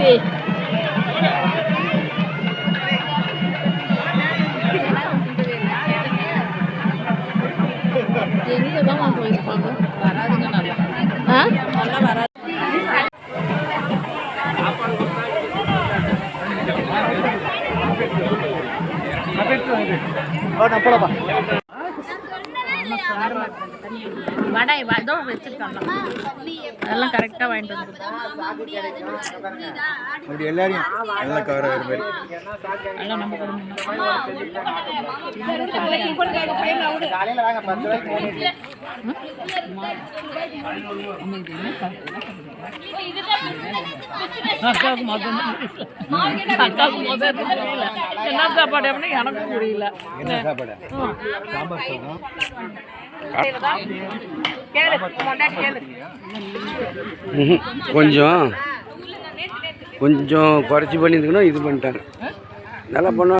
சித்தி எங்கே போயிருப்பாங்க வராதுங்க நல்லா ஆ? நல்லா வராது வடை இதோ வச்சிருக்காங்க அதெல்லாம் கரெக்டாக வாங்கிட்டு வந்து எல்லாரையும் எல்லாம் கவர் ஆகிற மாதிரி எல்லாம் நம்ம குடும்பம் அக்காவுக்கு முதல்ல அக்காவுக்கு முதல்ல தெரியல. என்ன சாப்பாடு அப்படின்னு எனக்கும் புரியல. கொஞ்சம் கொஞ்சம் குறைச்சி பண்ணியிருந்துக்கணும் இது பண்ணிட்டாங்க. நல்லா பண்ணுவாங்க.